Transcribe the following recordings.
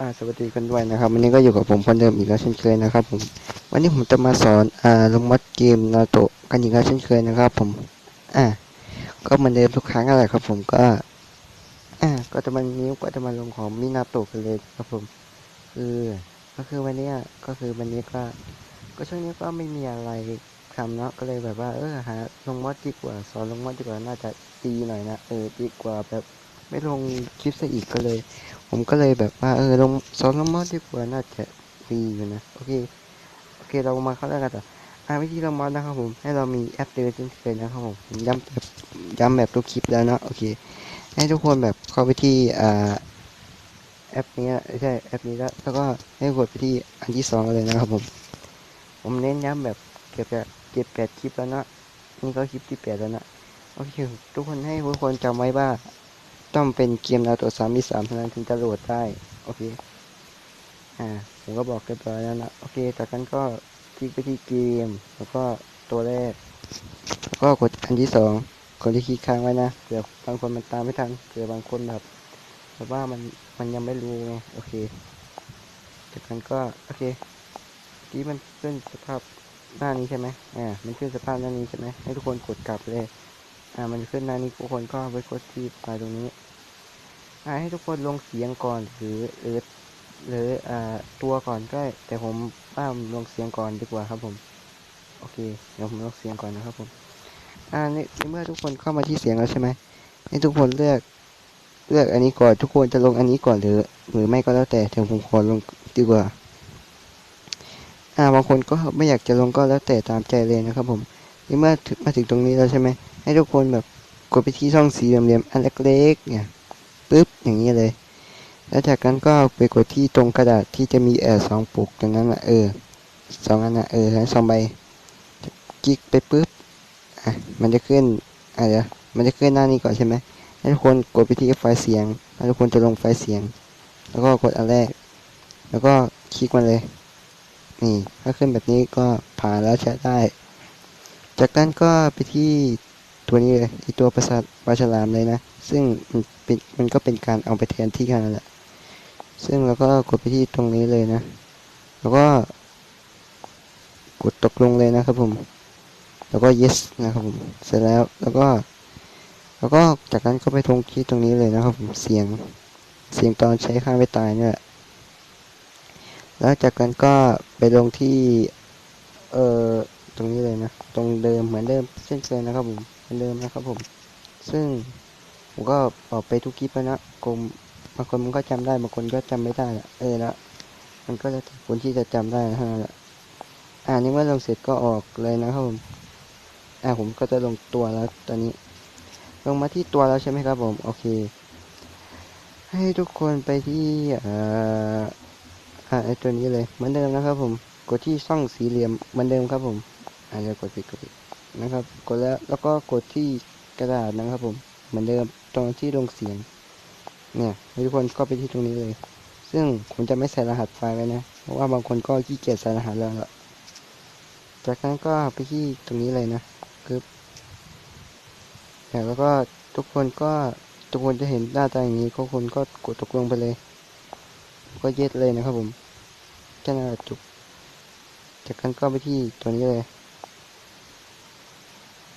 อ่าสวัสดีกันด้วยนะครับ วันนี้ก็อยู่กับผมคนเดิมอีกแล้วเช่นเคยนะครับผมวันนี้ผมจะมาสอนอ่าลงมัดเกมนาโตะกันอีกแล้วเช่นเคยนะครับ ผมอ่าก็เหมือนเดิมทุกครั้งอะไรครับ ผมก็อ่าก็จะมานิ้วก็จะมาลงของมินาโตะกันเลยครับผมคือก็คือวันนี้ก็คือวันนี้ก็ ก็ช่วงนี้ก็ไม่มีอะไรทำเนาะก็เลยแบบว่าเออหาลงมอดดีกว่าสอนลงมอดดีกว่าน่าจะดีหน่อยนะเออดีกว่าแบบไม่ลงคลิปซะอีกก็เลย ผมก็เลยแบบว่าเออลงสอนลงมอดดีกว่าน่าจะดีอยู่นะ โอเค โอเคเรามาเข้าแรกกันต่ออ่าวิธีลงมอดนะครับผม ให้เรามีแอปเดินเช่นเคยนะครับผมย้ำแบบย้ำแบบทุกคลิปแล้วนะโอเค ให้ทุกคนแบบเข้าไปที่อ่าแอปนี้ใช่แอปนี้แล้วแล้วก็ให้กดไปที่อันที่สองเลยนะครับผม ผมเน้นย้ำแบบเก็บแบบเก็บแปดคลิปแล้วนะนี่ก็คลิปที่แปดแล้วนะโอเคทุกคนให้ทุกคนจำไว้ว่า ต้องเป็นเกมดาวตัวสามมีสามเท่านั้นถึงจะโหลดได้ โอเค อ่า ผมก็บอกเรียบร้อยแล้วนะ โอเค จากนั้นก็คลิกไปที่เกม แล้วก็ตัวแรก แล้วก็กดอันที่สองกดที่คลิกค้างไว้นะเผื่อบางคนมันตามไม่ทันเผื่อบางคนแบบแบบว่ามันมันยังไม่รู้ไง โอเค จากนั้นก็ โอเคที่มันขึ้นสภาพหน้านี้ใช่ไหมอ่า มันขึ้นสภาพหน้านี้ใช่ไหมให้ทุกคนกดกลับเลย อ่า มันขึ้นหน้านี้ทุกคนก็ไปกดที่ไฟล์ตรงนี้ ให้ทุกคนลงเสียงก่อนหรือหรือหรืออ่าตัวก่อนก็ได้แต่ผมว่าลงเสียงก่อนดีกว่าครับผมโอเคเดี๋ยวผมลงเสียงก่อนนะครับผมอ่าในในเมื่อทุกคนเข้ามาที่เสียงแล้วใช่ไหมให้ทุกคนเลือกเลือกอันนี้ก่อนทุกคนจะลงอันนี้ก่อนหรือหรือไม่ก็แล้วแต่เดี๋ยวผมขอลงดีกว่าอ่าบางคนก็ไม่อยากจะลงก็แล้วแต่ตามใจเลยนะครับผมนี่เมื่อมาถึงตรงนี้แล้วใช่ไหมให้ทุกคนแบบกดไปที่ช่องสีเหลี่ยมๆอันเล็กๆเนี่ย ปึ๊บอย่างนี้เลย แล้วจากนั้นก็ไปกดที่ตรงกระดาษที่จะมีเออสองปุกตรงนั้นอะเออสองอันน่ะเออทั้งสองใบคลิกไปปึ๊บอะมันจะขึ้นอะเดี๋ยวมันจะขึ้นหน้านี้ก่อนใช่ไหมให้ทุกคนกดไปที่ไฟล์เสียงแล้วทุกคนจะลงไฟล์เสียง แล้วก็กดอันแรก แล้วก็คลิกมาเลย นี่ถ้าขึ้นแบบนี้ก็ผ่านแล้วใช้ได้ จากนั้นก็ไปที่ ตัวนี้เลยที่ตัวประสาทปลาฉลามเลยนะ ซึ่งมันเป็นมันก็เป็นการเอาไปแทนที่กันนั่นแหละ ซึ่งเราก็กดไปที่ตรงนี้เลยนะ แล้วก็ กดตกลงเลยนะครับผม แล้วก็ yes นะครับผม เสร็จแล้ว แล้วก็ แล้วก็จากนั้นก็ไปตรงที่ตรงนี้เลยนะครับผมเสียง เสียงตอนใช้ข้างไปตายเนี่ยแหละแล้วจากนั้นก็ไปลงที่ เอ่อ ตรงนี้เลยนะ ตรงเดิมเหมือนเดิมเช่นเคยนะครับผม เหมือนเดิมนะครับผม ซึ่งผมก็บอกไปทุกคลิปแล้วนะกลมบางคนมันก็จำได้บางคนก็จำไม่ได้อะเออล้วมันก็จะคนที่จะจำได้นะเท่านั้นแหละอ่านี่เมื่อลงเสร็จก็ออกเลยนะครับผมอ่าผมก็จะลงตัวแล้วตอนนี้ ลงมาที่ตัวแล้วใช่ไหมครับผมโอเค ให้ทุกคนไปที่อ่ออ่าไอตัวนี้เลยเหมือนเดิมนะครับผมกดที่ช่องสี่เหลี่ยมเหมือนเดิมครับผมอาจจะเดี๋ยวกดผิดกดผิด นะครับ กดแล้วแล้วก็กดที่กระดาษนะครับผมเหมือนเดิมตรงที่ลงเสียง เนี่ยทุกคนก็ไปที่ตรงนี้เลย ซึ่งผมจะไม่ใส่รหัสไฟล์ไว้นะ เพราะว่าบางคนก็ขี้เกียจใส่รหัสแล้วล่ะจากนั้นก็ไปที่ตรงนี้เลยนะคือแล้วก็ทุกคนก็ทุกคนจะเห็นหน้าตาอย่างนี้ทุกคนก็กดตกลงไปเลย ก็เย็ดเลยนะครับผมแค่นั้นแหละจุกจากนั้นก็ไปที่ตัวนี้เลย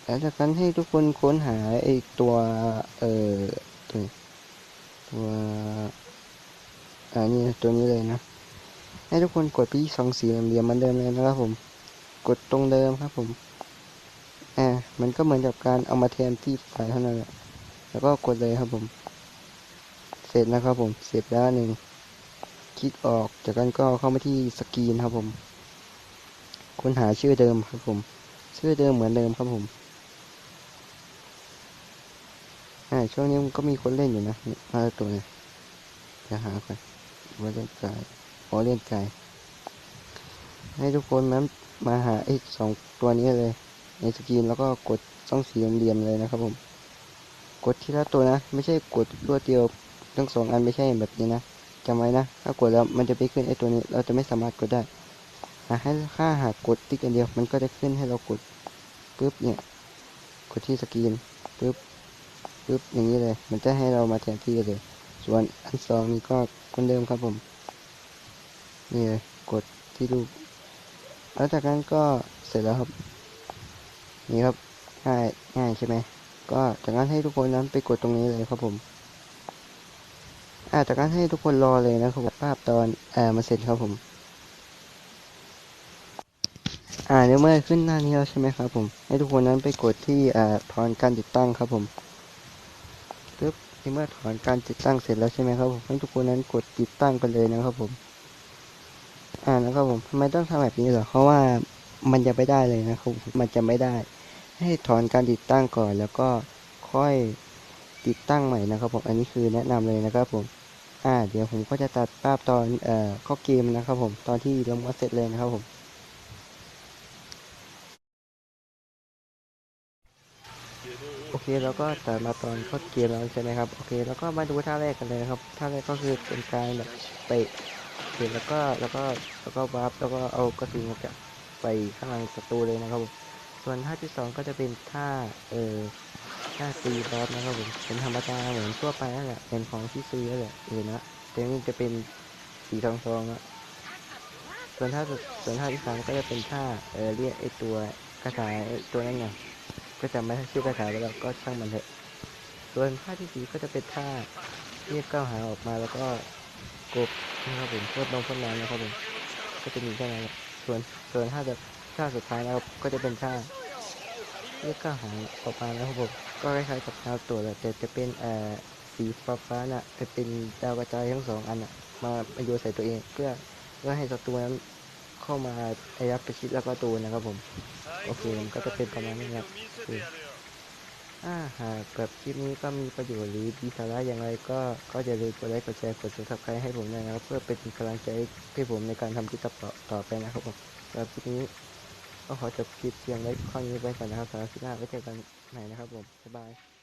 แล้วจากนั้นให้ทุกคนค้นหาไอ้ตัวเอ่อตัวตัวอ่านี่ตัวนี้เลยนะ ให้ทุกคนกดไปที่สองสี่เหลี่ยมเหมือนเดิมเลยนะครับผม กดตรงเดิมครับผมอ่ามันก็เหมือนกับการเอามาแทนที่ไฟเท่านั้นแหละแล้วก็กดเลยครับผม เสร็จนะครับผม เสร็จแล้วหนึ่งคลิกออกจากนั้นก็เข้ามาที่สกรีนครับผม ค้นหาชื่อเดิมครับผม ชื่อเดิมเหมือนเดิมครับผม อ่าช่วงนี้มันก็มีคนเล่นอยู่นะมาตัวเนี่ยจะหาก่อนว่าเล่นไกายอ๋อเล่นไกายให้ทุกคนนั้นมาหาไอ้สองตัวนี้เลย ในสกรีนแล้วก็กดช่องสี่เหลี่ยมเลยนะครับผม กดทีละตัวนะ ไม่ใช่กดรวดเดียวทั้งสองอันไม่ใช่แบบนี้นะจำไว้นะ ถ้ากดแล้วมันจะไปขึ้นไอ้ตัวนี้ เราจะไม่สามารถกดได้หาให้ค่าหากกดติ๊กอันเดียวมันก็จะขึ้นให้เรากดปุ๊บเนี่ย กดที่สกรีนปุ๊บ ปุ๊บอย่างนี้เลย มันจะให้เรามาแทนที่เลย ส่วนอันสองนี้ก็คนเดิมครับผม นี่เลยกดที่รูป แล้วจากนั้นก็เสร็จแล้วครับ นี่ครับ ง่ายง่ายใช่ไหม ก็จากนั้นให้ทุกคนนั้นไปกดตรงนี้เลยครับผมอ่าจากนั้นให้ทุกคนรอเลยนะครับภาพตอนเอ่อมาเสร็จครับผม อ่าในเมื่อขึ้นหน้านี้แล้วใช่ไหมครับผม ให้ทุกคนนั้นไปกดที่อ่าถอนการติดตั้งครับผม ปึ๊บในเมื่อถอนการติดตั้งเสร็จแล้วใช่ไหมครับผมให้ทุกคนนั้นกดติดตั้งไปเลยนะครับผม อ่านะครับผมทำไมต้องทำแบบนี้เหรอเพราะว่ามันจะไม่ได้เลยนะครับผมมันจะไม่ได้ ให้ถอนการติดตั้งก่อน แล้วก็ค่อยติดตั้งใหม่นะครับ ผมอันนี้คือแนะนำเลยนะครับ ผมอ่าเดี๋ยวผมก็จะตัดภาพตอนเอ่อข้าเกมนะครับ ผมตอนที่ลงมาเสร็จเลยนะครับผม โอเคแล้วก็ตัดมาตอนเข้าเกมแล้วใช่ไหมครับโอเคแล้วก็มาดูท่าแรกกันเลยนะครับท่าแรกก็คือเป็นการแบบเตะเตะแล้วก็แล้วก็แล้วก็วาร์ปแล้วก็เอากระสุนจะไปข้างหลังศัตรูเลยนะครับผมส่วนท่าที่สองก็จะเป็นท่าเอ่อท่าตีบอสนะครับผมเป็นธรรมดาเหมือนทั่วไปนั่นแหละเป็นของที่ซื้อนั่นแหละเออนะแต่นี่จะเป็นสีทองทองๆอะส่วนท่าส่วนท่าที่สามก็จะเป็นท่าเออเรียกไอตัวกระต่ายไอตัวนั้นไง ก็จำไม่ได้ชื่อกระถาไปแล้วก็ช่างมันเถอะ ส่วนท่าที่สี่ก็จะเป็นท่าเรียกก้าวหาออกมาแล้วก็กบนะครับผมโคตรลงโคตรนานนะครับผมก็จะมีแค่นั้นส่วนส่วนท่าแบบท่าสุดท้ายนะครับก็จะเป็นท่าเรียกก้าวหาออกมานะครับผมก็คล้ายๆกับดาวตัวแหละแต่จะเป็นเอ่อสีฟ้าฟ้าๆน่ะจะเป็นดาวกระจายทั้งสองอันน่ะมามาโยนใส่ตัวเองเพื่อเพื่อให้ศัตรูนั้นเข้ามาอ้รับประชิดแล้วก็ตูนะครับผม โอเคมันก็จะเป็นประมาณนี้ครับคือถ้าหากแบบคลิปนี้ก็มีประโยชน์หรือมีสาระอย่างไรก็ก็อย่าลืมกดไลค์กดแชร์กด subscribe ให้ผมด้วยนะครับ เพื่อเป็นกำลังใจให้ผมในการทำคลิปต่อต่อไปนะครับผมสำหรับคลิปนี้ก็ขอจบคลิปเพียงไว้ข้อนี้ไว้ก่อนนะครับสำหรับคลิปหน้าไว้เจอกันใหม่นะครับผมบ๊ายบาย